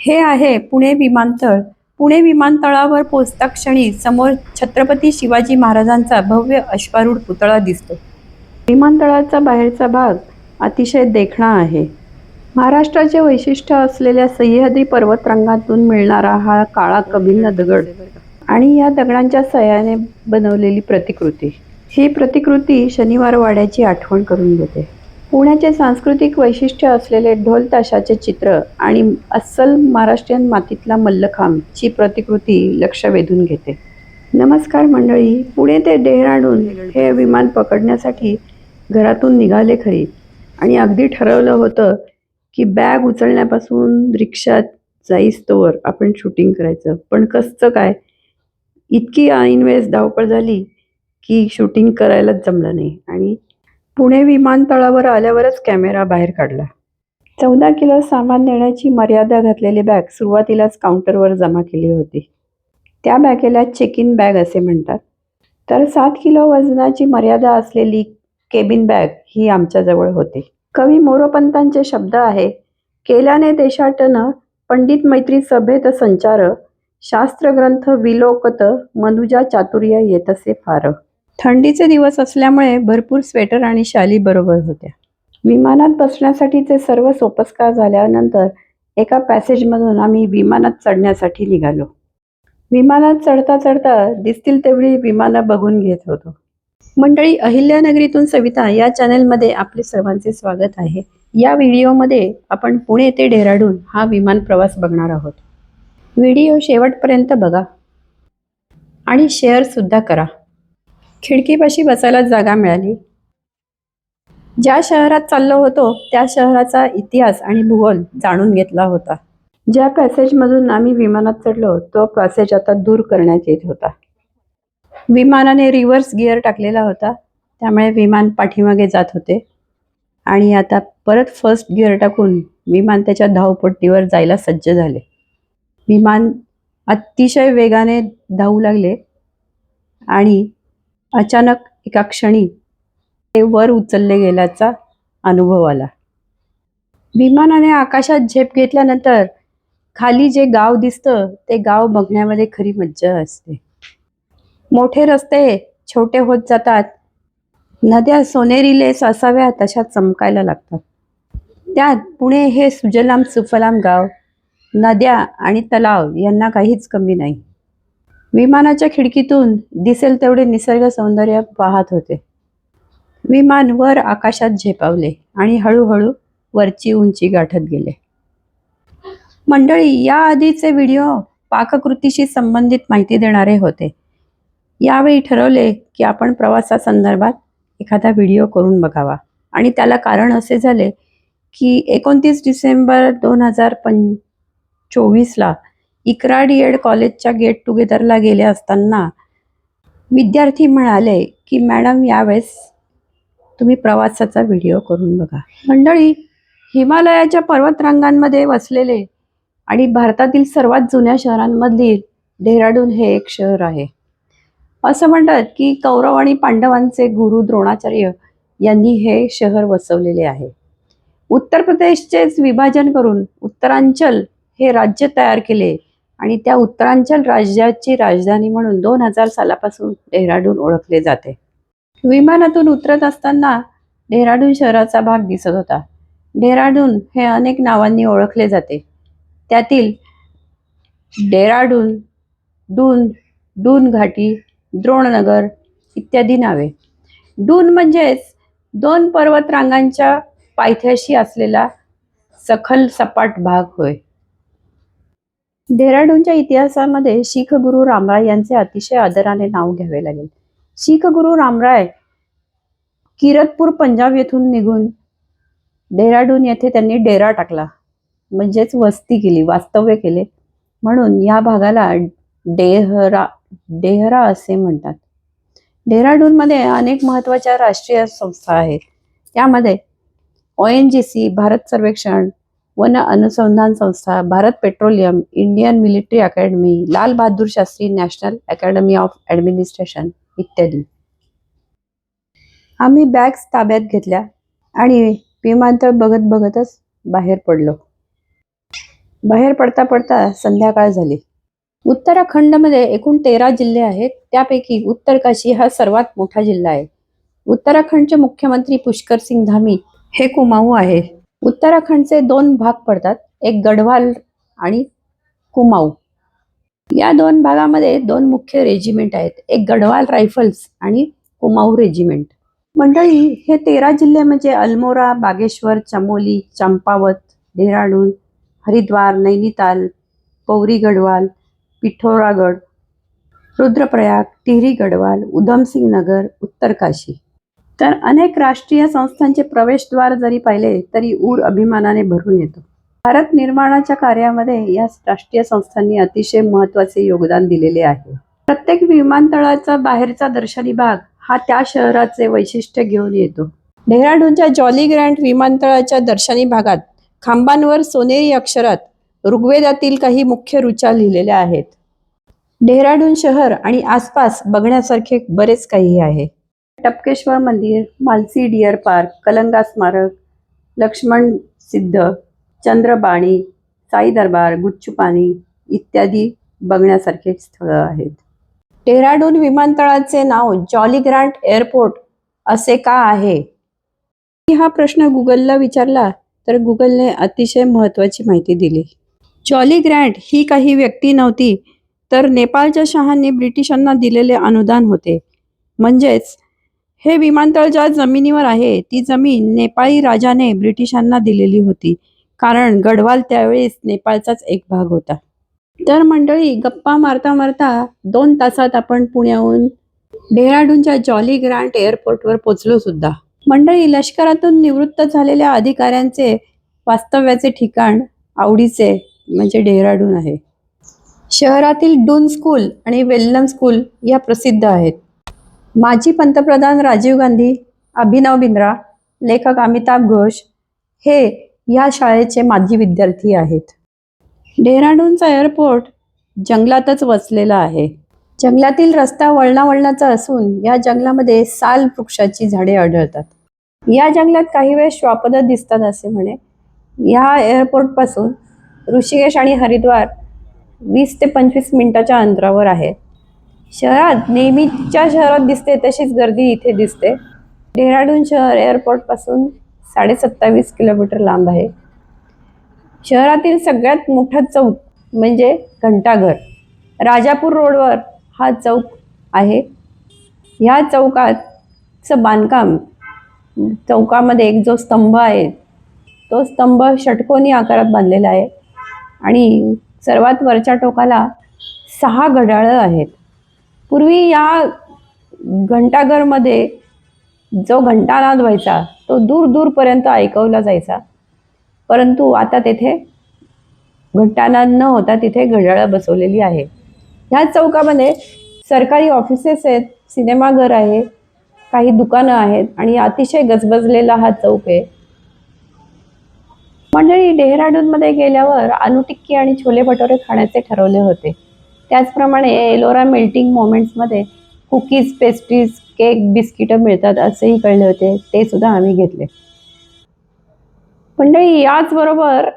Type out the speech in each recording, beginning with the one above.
हे आहे पुणे विमानतळ. पुणे विमानतळावर पोचता क्षणी समोर छत्रपती शिवाजी महाराजांचा भव्य अश्वारूढ पुतळा दिसतो. विमानतळाचा बाहेरचा भाग अतिशय देखणा आहे. महाराष्ट्राचे वैशिष्ट्य असलेल्या सह्याद्री पर्वतरांगातून मिळणारा हा काळा कभिन्न दगड आणि या दगडांच्या सहाय्याने बनवलेली प्रतिकृती. ही प्रतिकृती शनिवार वाड्याची आठवण करून देते. पुण्याचे सांस्कृतिक वैशिष्ट्य असलेले ढोल ताशाचे चित्र आणि अस्सल महाराष्ट्रीयन मातीतला मल्लखांब ची प्रतिकृती लक्ष वेधून घेते. नमस्कार मंडळी पुणे ते डेहराडून हे विमान पकडण्यासाठी घरातून निघाले खरी आणि अगदी ठरवलं होतं की बॅग उचलण्यापासून रिक्षात जाईस्तोवर आपण शूटिंग करायचं. पण कसचं काय? इतकी ऐनवेळेस धावपळ झाली की शूटिंग करायलाच जमलं नाही आणि पुणे विमानतळावर आल्यावरच कॅमेरा बाहेर काढला. चौदा किलो सामान नेण्याची मर्यादा घातलेली बॅग सुरुवातीलाच काउंटरवर जमा केली होती. त्या बॅगेला चेक इन बॅग असे म्हणतात. तर सात किलो वजनाची मर्यादा असलेली केबिन बॅग ही आमच्याजवळ होती. कवी मोरोपंतांचे शब्द आहे केल्याने देशाटन पंडित मैत्री सभेत संचार शास्त्रग्रंथ विलोकत मनुजा चातुर्य येतसे फार. थंडीचे दिवस असल्यामुळे भरपूर स्वेटर आणि शाली बरोबर होत्या. विमानात बसण्यासाठीचे सर्व सोपस्कार झाल्यानंतर एका पॅसेजमधून आम्ही विमानात चढण्यासाठी निघालो. विमानात चढता चढता दिसतील तेवढी विमानं बघून घेत होतो. मंडळी अहिल्यानगरीतून सविता या चॅनलमध्ये आपले सर्वांचे स्वागत आहे. या व्हिडिओमध्ये आपण पुणे ते डेहराडून हा विमान प्रवास बघणार आहोत. व्हिडिओ शेवटपर्यंत बघा आणि शेअरसुद्धा करा. खिडकीपाशी बसायला जागा मिळाली. ज्या शहरात चाललो होतो त्या शहराचा इतिहास आणि भूगोल जाणून घेतला होता. ज्या पॅसेजमधून आम्ही विमानात चढलो तो पॅसेज आता दूर करण्यात येत होता. विमानाने रिव्हर्स गिअर टाकलेला होता त्यामुळे विमान पाठीमागे जात होते. आणि आता परत फर्स्ट गिअर टाकून विमान त्याच्या धावपट्टीवर जायला सज्ज झाले. विमान अतिशय वेगाने धावू लागले आणि अचानक एका क्षणी ते वर उचलले गेल्याचा अनुभव आला. विमानाने आकाशात झेप घेतल्यानंतर खाली जे गाव दिसतं ते गाव बघण्यामध्ये खरी मज्जा असते. मोठे रस्ते छोटे होत जातात. नद्या सोनेरी लेस असाव्या तशा चमकायला लागतात. त्यात पुणे हे सुजलाम सुफलाम गाव नद्या आणि तलाव यांना काहीच कमी नाही. विमानाच्या खिडकीतून दिसेल तेवढे निसर्ग सौंदर्य पाहत होते. विमान वर आकाशात झेपावले आणि हळूहळू वरची उंची गाठत गेले. मंडळी या आधीचे व्हिडिओ पाककृतीशी संबंधित माहिती देणारे होते. यावेळी ठरवले की आपण प्रवासासंदर्भात एखादा व्हिडिओ करून बघावा. आणि त्याला कारण असे झाले की एकोणतीस डिसेंबर दोन हजार पं चोवीसला इकरा डी एड कॉलेजच्या गेट टुगेदरला गेले असताना विद्यार्थी म्हणाले की मॅडम यावेळेस तुम्ही प्रवासाचा व्हिडिओ करून बघा. मंडळी हिमालयाच्या पर्वतरांगांमध्ये वसलेले आणि भारतातील सर्वात जुन्या शहरांमधील डेहराडून हे एक शहर आहे. असं म्हणतात की कौरव आणि पांडवांचे गुरु द्रोणाचार्य यांनी हे शहर वसवलेले आहे. उत्तर प्रदेशचेच विभाजन करून उत्तरांचल हे राज्य तयार केले. आणि त्या उत्तरांचल राज्याची राजधानी म्हणून दोन हजार सालापासून डेहराडून ओळखले जाते. विमानातून उतरत असताना डेहराडून शहराचा भाग दिसत होता. डेहराडून हे अनेक नावांनी ओळखले जाते. त्यातील डेराडून डून डून घाटी द्रोणनगर इत्यादी नावे. डून म्हणजेच दोन पर्वतरांगांच्या पायथ्याशी असलेला सखल सपाट भाग होय. डेहराडूनच्या इतिहासामध्ये शीख गुरु रामराय यांचे अतिशय आदराने नाव घ्यावे लागेल. शीख गुरु रामराय किरतपूर पंजाब येथून निघून डेहराडून येथे त्यांनी डेरा टाकला. म्हणजेच वस्ती केली वास्तव्य केले. म्हणून या भागाला डेहरा डेहरा असे म्हणतात. डेहराडूनमध्ये अनेक महत्त्वाच्या राष्ट्रीय संस्था आहेत. त्यामध्ये O N G C Bharat सर्वेक्षण वन अनुसंधान संस्था Bharat Petroleum Indian Military Academy Lal Bahadur Shastri National Academy of Administration इत्यादी. आम्ही बॅग्स ताब्यात घेतल्या आणि विमानतळ बघत बघतच बाहेर पडलो. बाहेर पडता पडता संध्याकाळ झाली. उत्तराखंडमध्ये एकूण तेरा जिल्हे आहेत त्यापैकी उत्तरकाशी हा सर्वात मोठा जिल्हा आहे. उत्तराखंडचे मुख्यमंत्री पुष्कर सिंग धामी हे कुमाऊ आहे. उत्तराखंडचे दोन भाग पडतात एक गढवाल आणि कुमाऊ. या दोन भागामध्ये दोन मुख्य रेजिमेंट आहेत एक गढवाल रायफल्स आणि कुमाऊ रेजिमेंट मंडळी हे तेरा जिल्हे म्हणजे अल्मोरा बागेश्वर चमोली चंपावत डेहराडून हरिद्वार नैनिताल पौरी गढवाल पिठोरागड रुद्रप्रयाग टिहरी गढवाल उधमसिंग नगर उत्तरकाशी तर अनेक राष्ट्रीय संस्थांचे प्रवेशद्वार जरी पाहिले तरी ऊर अभिमानाने भरून येतो. भारत निर्माणाच्या कार्यामध्ये या राष्ट्रीय संस्थांनी अतिशय महत्त्वाचे योगदान दिलेले आहे. प्रत्येक विमानतळाचा बाहेरचा दर्शनी भाग हा त्या शहराचे वैशिष्ट्य घेऊन येतो. डेहराडूनच्या जॉली ग्रँड विमानतळाच्या दर्शनी भागात खांबांवर सोनेरी अक्षरात ऋग्वेदातील काही मुख्य रुचा लिहिलेल्या आहेत. डेहराडून शहर आणि आसपास बघण्यासारखे बरेच काही आहे. टपकेश्वर मंदिर मालसी डिअर पार्क कलंगा स्मारक लक्ष्मण सिद्ध चंद्रबाणी साई दरबार गुच्चुपाणी इत्यादी बघण्यासारखे स्थळं आहेत. डेहराडून विमानतळाचे नाव जॉली ग्रँट एअरपोर्ट असे का आहे? मी हा प्रश्न गुगलला विचारला तर गुगलने अतिशय महत्त्वाची माहिती दिली. जॉली ग्रँट ही काही व्यक्ती नव्हती तर नेपाळच्या शहांनी ब्रिटिशांना दिलेले अनुदान होते. म्हणजेच हे विमानतळ ज्या जमिनीवर आहे ती जमीन नेपाळी राजाने ब्रिटिशांना दिलेली होती. कारण गढवाल त्यावेळेस नेपाळचाच एक भाग होता. तर मंडळी गप्पा मारता मारता दोन तासात आपण पुण्याहून डेहराडूनच्या जॉली ग्रांट एअरपोर्टवर पोचलो सुद्धा. मंडळी लष्करातून निवृत्त झालेल्या अधिकाऱ्यांचे वास्तव्याचे ठिकाण आवडीचे म्हणजे डेहराडून आहे. शहरातील डून स्कूल आणि वेल्लम स्कूल या प्रसिद्ध आहेत. माजी पंतप्रधान राजीव गांधी अभिनव बिंद्रा लेखक अमिताभ घोष हे या शाळेचे माजी विद्यार्थी आहेत. डेहराडूनचा एअरपोर्ट जंगलातच वसलेला आहे. जंगलातील रस्ता वळणा वळणाचा असून या जंगलामध्ये साल वृक्षाची झाडे आढळतात. या जंगलात काही वेळ श्वापद दिसतात असे म्हणे. या एअरपोर्टपासून ऋषिकेश आणि हरिद्वार वीस ते पंचवीस मिनिटाच्या अंतरावर आहे. शहरात नेहमीच्या शहरात दिसते तशीच गर्दी इथे दिसते. डेहराडून शहर एअरपोर्टपासून साडे सत्तावीस किलोमीटर लांब आहे. शहरातील सगळ्यात मोठा चौक म्हणजे घंटाघर. राजापूर रोडवर हा चौक आहे. ह्या चौकातचं बांधकाम चौकामध्ये एक जो स्तंभ आहे तो स्तंभ षटकोनी आकारात बांधलेला आहे आणि सर्वात वरच्या टोकाला सहा घड्याळं आहेत. पूर्वी या घंटाघरमध्ये जो घंटानाद व्हायचा तो दूर दूरपर्यंत ऐकवला जायचा. परंतु आता तेथे घंटानाद न होता तिथे घड्याळं बसवलेली आहे. ह्या चौकामध्ये सरकारी ऑफिसेस आहेत सिनेमाघर आहे काही दुकानं आहेत आणि अतिशय गजबजलेला हा चौक आहे. मंडळी डेहराडूनमध्ये गेल्यावर आलू टिक्की आणि छोले भटोरे खाण्याचे ठरवले होते. त्याचप्रमाणे एलोरा मेल्टिंग मोमेंट्समध्ये कुकीज पेस्ट्रीज केक बिस्किटं मिळतात असेही कळले होते. ते सुद्धा आम्ही घेतले. मंडळी याचबरोबर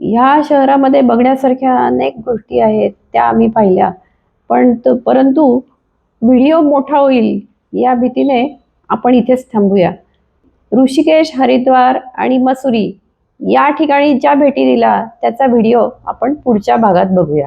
ह्या शहरामध्ये बघण्यासारख्या अनेक गोष्टी आहेत त्या आम्ही पाहिल्या. पण तो परंतु व्हिडिओ मोठा होईल या भीतीने आपण इथेच थांबूया. ऋषिकेश हरिद्वार आणि मसुरी या ठिकाणी ज्या भेटी दिला त्याचा व्हिडिओ आपण पुढच्या भागात बघूया.